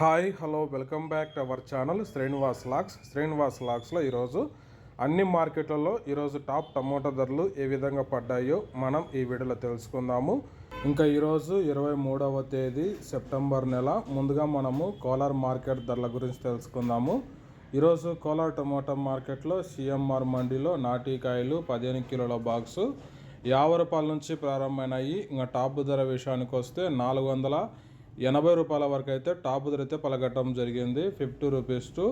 Hi hello welcome back to our channel Srinivas lakhs. Srinivas లాక్స్లో ఈరోజు అన్ని మార్కెట్లలో ఈరోజు టాప్ టమోటా ధరలు ఏ విధంగా పడ్డాయో మనం ఈ వీడియోలో తెలుసుకుందాము. ఇంకా ఈరోజు ఇరవై మూడవ తేదీ సెప్టెంబర్ నెల. ముందుగా మనము కోలార్ మార్కెట్ ధరల గురించి తెలుసుకుందాము. ఈరోజు కోలార్ టమోటా మార్కెట్లో సిఎంఆర్ మండీలో నాటికాయలు పదిహేను కిలోల బాక్సు యాభై రూపాయల నుంచి ప్రారంభమైనాయి. ఇంకా టాప్ ధర విషయానికి వస్తే నాలుగు వందల ఎనభై రూపాయల వరకు అయితే టాప్ ధర అయితే జరిగింది. Fifty rupees to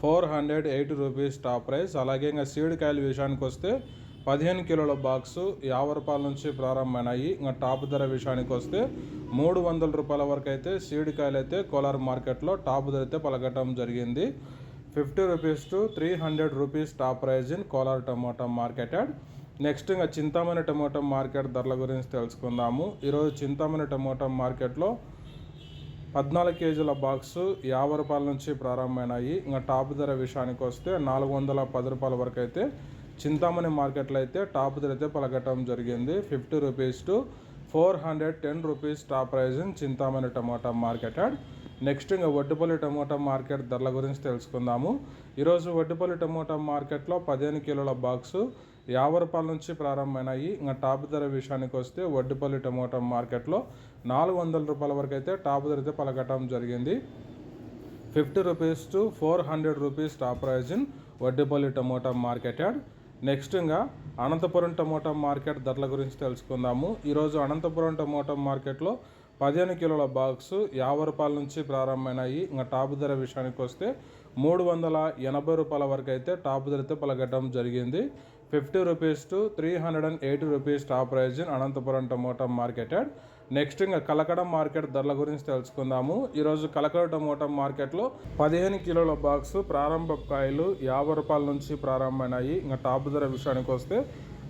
four hundred eighty rupees top price. అలాగే ఇంకా సీడ్ కాయల విషయానికి వస్తే పదిహేను కిలోల బాక్సు యాభై రూపాయల నుంచి ప్రారంభమైనాయి. ఇంకా టాప్ ధర విషయానికి వస్తే మూడు వందల రూపాయల వరకు అయితే సీడ్ కాయలు అయితే కోలార్ మార్కెట్లో టాప్ ధర అయితే పలకట్టడం జరిగింది. Fifty rupees to three hundred rupees top price in Kolar tomato market yard. Next ఇంకా చింతామణి టమోటా మార్కెట్ ధరల గురించి తెలుసుకుందాము. ఈరోజు చింతామణి టమోటా మార్కెట్లో పద్నాలుగు కేజీల బాక్సు యాభై రూపాయల నుంచి ప్రారంభమైనాయి. ఇంకా టాప్ ధర విషయానికి వస్తే నాలుగు వందల పది రూపాయల వరకు అయితే చింతామణి మార్కెట్లో అయితే టాప్ ధర అయితే పలకటం జరిగింది. Fifty rupees to four hundred ten rupees top price in Chintamani tomato market yard next ఇంకా వడ్డుపల్లి టమోటా మార్కెట్ ధరల గురించి తెలుసుకుందాము. ఈరోజు వడ్డుపల్లి టమోటా మార్కెట్లో పదిహేను కిలోల బాక్సు యాభై రూపాయల నుంచి ప్రారంభమైనాయి. ఇంకా టాప్ ధర విషయానికి వస్తే వడ్డుపల్లి టమోటా మార్కెట్లో నాలుగు వందల రూపాయల వరకు అయితే టాప్ ధర అయితే పలకటం జరిగింది. Fifty rupees to four hundred rupees top price in Vaddepalli tomato market yard next ఇంకా అనంతపురం టమోటా మార్కెట్ ధరల గురించి తెలుసుకుందాము. ఈరోజు అనంతపురం టమోటా మార్కెట్లో పదిహేను కిలోల బాక్స్ యాభై రూపాయల నుంచి ప్రారంభమైనాయి. ఇంకా టాప్ ధర విషయానికి వస్తే మూడు వందల ఎనభై రూపాయల వరకు అయితే టాప్ ధరతో అయితే పలకటం జరిగింది. Fifty rupees to three hundred and eighty rupees top price in Anantapur tomato market yard. Next ఇంకా కలకడ మార్కెట్ ధరల గురించి తెలుసుకుందాము. ఈరోజు కలకడ టమోటా మార్కెట్లో పదిహేను కిలోల బాక్స్ ప్రారంభ కాయలు యాభై రూపాయల నుంచి ప్రారంభమైనాయి. ఇంకా టాప్ ధర విషయానికి వస్తే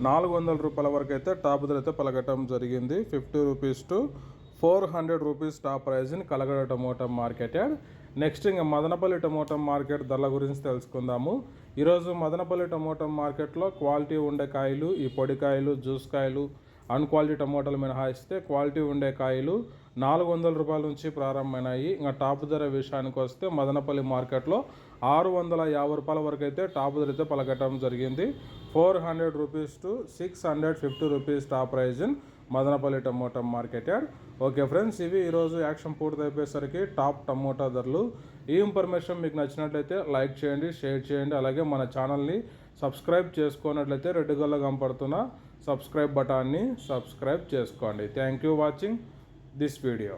నాలుగు వందల రూపాయల వరకు అయితే టాప్ ధర అయితే పలకటం జరిగింది. Fifty rupees to four hundred rupees top price in Kalakada tomato market next ఇంకా మదనపల్లి టమోటా మార్కెట్ ధరల గురించి తెలుసుకుందాము. ఈరోజు మదనపల్లి టమోటా మార్కెట్లో క్వాలిటీ ఉండే కాయలు ఈ పొడి కాయలు జ్యూస్ కాయలు అన్క్వాలిటీ టమోటాలు మినహాయిస్తే క్వాలిటీ ఉండే కాయలు నాలుగు వందల రూపాయల నుంచి ప్రారంభమైనాయి. ఇంకా టాప్ ధర విషయానికి వస్తే మదనపల్లి మార్కెట్లో ఆరు వందల యాభై రూపాయల వరకు అయితే టాప్ ధర అయితే పలకటం జరిగింది. Four hundred rupees to six hundred fifty rupees top price in Madanapalle tomato market yard okay friends ఇవి ఈరోజు యాక్షన్ పూర్తయిపోయేసరికి టాప్ టమోటా ధరలు. ఈ ఇన్ఫర్మేషన్ మీకు నచ్చినట్లయితే లైక్ చేయండి షేర్ చేయండి అలాగే మన ఛానల్ని సబ్స్క్రైబ్ చేసుకున్నట్లయితే రెడ్ గల్ల కనపడుతున్న సబ్స్క్రైబ్ బటాన్ని సబ్స్క్రైబ్ చేసుకోండి. Thank you watching this video